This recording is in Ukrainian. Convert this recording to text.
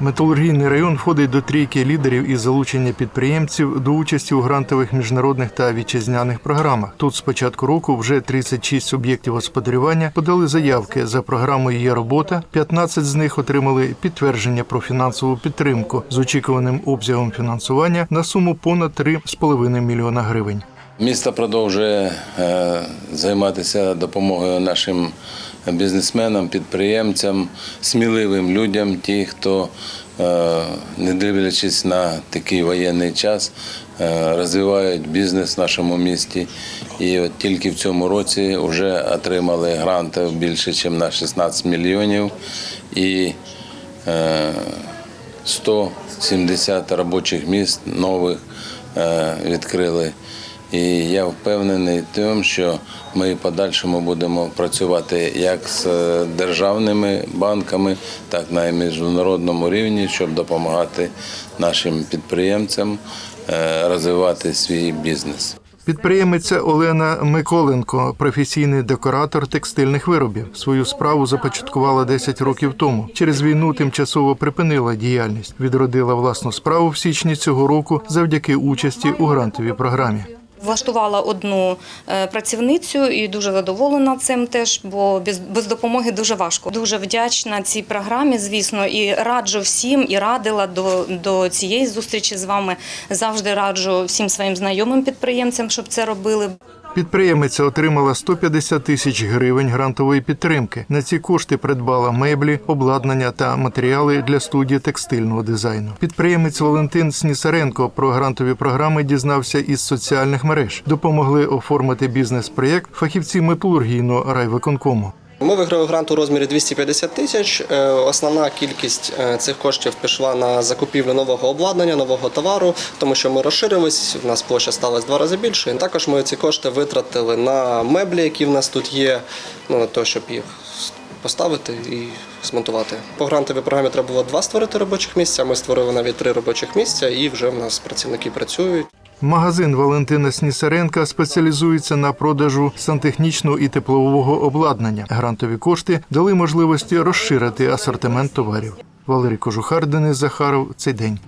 Металургійний район входить до трійки лідерів із залучення підприємців до участі у грантових міжнародних та вітчизняних програмах. Тут з початку року вже 36 суб'єктів господарювання подали заявки за програмою Є робота. 15 з них отримали підтвердження про фінансову підтримку з очікуваним обсягом фінансування на суму понад 3,5 мільйона гривень. Місто продовжує е, займатися допомогою нашим бізнесменам, підприємцям, сміливим людям, ті, хто, е, не дивлячись на такий воєнний час, е, розвивають бізнес в нашому місті. І от тільки в цьому році вже отримали гранти більше, ніж на 16 мільйонів. І е, 170 робочих місць нових відкрили. І я впевнений тому, що ми в подальшому будемо працювати як з е, державними банками, так і на міжнародному рівні, щоб допомагати нашим підприємцям е, розвивати свій бізнес. Підприємиця Олена Миколенко, професійний декоратор текстильних виробів. Свою справу започаткувала 10 років тому. Через війну тимчасово припинила діяльність. Відродила власну справу в січні цього року завдяки участі у грантовій програмі. Влаштувала одну е, працівницю і дуже задоволена цим теж, бо без, допомоги дуже важко. Дуже вдячна цій програмі, звісно, і раджу всім, і радила до, до цієї зустрічі з вами. Завжди раджу всім своїм знайомим підприємцям, щоб це робили. Підприємиця отримала 150 тисяч гривень грантової підтримки. На ці кошти придбала меблі, обладнання та матеріали для студії текстильного дизайну. Підприємець Валентин Снісаренко про грантові програми дізнався із соціальних мереж. Допомогли оформити бізнес-проєкт фахівці металургійного райвиконкому. Ми виграли грант у розмірі 250 тисяч. Е, Основна кількість е, цих коштів пішла на закупівлю нового обладнання, нового товару, тому що ми розширились. У нас площа стала два рази більше. Також ми ці кошти витратили на меблі, які в нас тут є, ну на те, щоб їх поставити і змонтувати. По грантовій програмі треба було два створити робочих місця. Ми створили навіть три робочих місця, і вже в нас працівники працюють. Магазин Валентина Снісаренка спеціалізується на продажу сантехнічного і теплового обладнання. Грантові кошти дали можливості розширити асортимент товарів. Валерій Кожухар, Денис Захаров. Цей день.